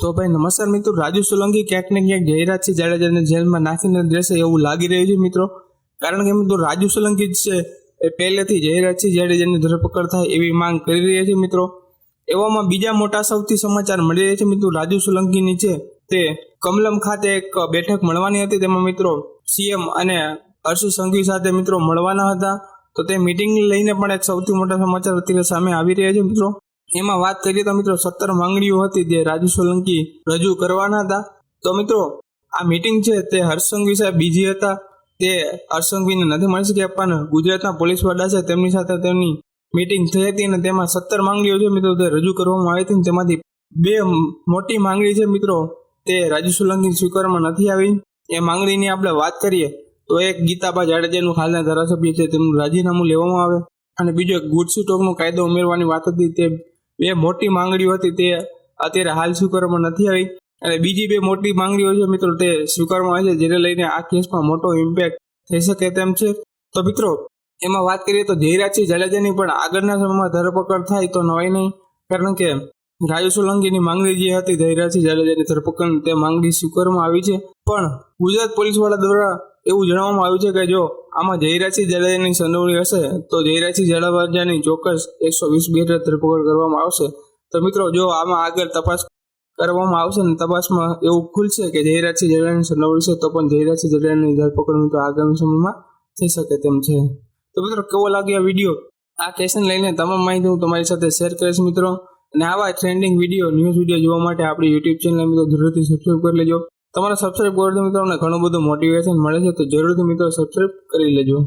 તો ભાઈ નમસ્કાર મિત્રો, રાજુ સોલંકી ક્યાંક ને ક્યાંક જયરાજસિંહ જાડેજાને જેલમાં નાખીને રહેશે એવું લાગી રહ્યું છે મિત્રો. કારણ કે મિત્રો, રાજુ સોલંકી છે, એ પહેલેથી જયરાજસિંહ જાડેજાની ધરપકડ થાય એવી માંગ કરી રહ્યા છે મિત્રો. એવામાં બીજા મોટા સૌથી સમાચાર મળી રહ્યા છે મિત્રો, રાજુ સોલંકીની છે તે કમલમ ખાતે એક બેઠક મળવાની હતી, તેમાં મિત્રો સીએમ અને હર્ષ સંઘવી સાથે મિત્રો મળવાના હતા. તો તે મિટિંગ લઈને પણ એક સૌથી મોટા સમાચાર અત્યારે સામે આવી રહ્યા છે મિત્રો. એમાં વાત કરીએ તો મિત્રો સત્તર માંગણીઓ હતી જે રાજુ સોલંકી રજૂ કરવાના હતા. તો મિત્રો, આ મીટિંગ છે તે હર્ષ સંઘવી સાહેબ બીજી હતા. તે હર્ષ સંઘવીને નથી મળી શક્યા, પણ ગુજરાતના પોલીસ વડા છે તેમની સાથે તેમની મિટિંગ થઈ હતી અને તેમાં સત્તર માંગણીઓ છે મિત્રો તે રજૂ કરવામાં આવી હતી તેમાંથી બે મોટી માંગણી છે મિત્રો, તે રાજુ સોલંકી સ્વીકારવામાં નથી આવી. એ માંગણીની આપણે વાત કરીએ તો એક ગીતાબા જાડેજાનું હાલના ધારાસભ્ય છે, તેમનું રાજીનામું લેવામાં આવે. અને બીજો એક ગુડસી ટોકનો કાયદો ઉમેરવાની વાત હતી તે બે મોટી માંગણીઓ હતી તે અત્યારે હાલ સ્વીકારવામાં નથી આવી. અને બીજી બે મોટી માંગણીઓ છે મિત્રો, તે સ્વીકારવામાં આવી છે, જેને લઈને આ કેસમાં મોટો ઇમ્પેક્ટ થઈ શકે તેમ છે. તો મિત્રો, એમાં વાત કરીએ તો જયરાજસિંહ જાડેજાની પણ આગળના સમયમાં ધરપકડ થાય તો નવાય નહીં. કારણ કે રાજુ સોલંકીની માંગણી જે હતી જયરાજસિંહ જાડેજાની ધરપકડ, તે માંગણી સ્વીકારવામાં આવી છે. પણ ગુજરાત પોલીસવાળા દ્વારા એવું જણાવવામાં આવ્યું છે કે જો આમાં જયરાજસિંહ જાડેજાની સંડોવણી હશે તો જયરાજસિંહ જાડેજાની ચોક્કસ એકસો વીસ બે ધરપકડ કરવામાં આવશે. તો મિત્રો, જો આમાં આગળ તપાસ કરવામાં આવશે ને તપાસમાં એવું ખુલશે કે જયરાજસિંહ જાડેજાની સંડોવણી છે, તો પણ જયરાજસિંહ જાડેજાની ધરપકડ મિત્રો આગામી સમયમાં થઈ શકે તેમ છે. તો મિત્રો, કેવો લાગ્યો વીડિયો? આ કેસને લઈને તમામ માહિતી હું તમારી સાથે શેર કરીશ મિત્રો. અને આવા ટ્રેન્ડિંગ વીડિયો ન્યૂઝ વીડિયો જોવા માટે આપણી યુટ્યુબ ચેનલ મિત્રો જરૂરથી સબસ્ક્રાઈબ કરી લેજો. તમારા સબસ્ક્રાઈબ કરવાથી મિત્રો અમને ઘણું બધું મોટિવેશન મળે છે, તો જરૂરથી મિત્રો સબસ્ક્રાઈબ કરી લેજો.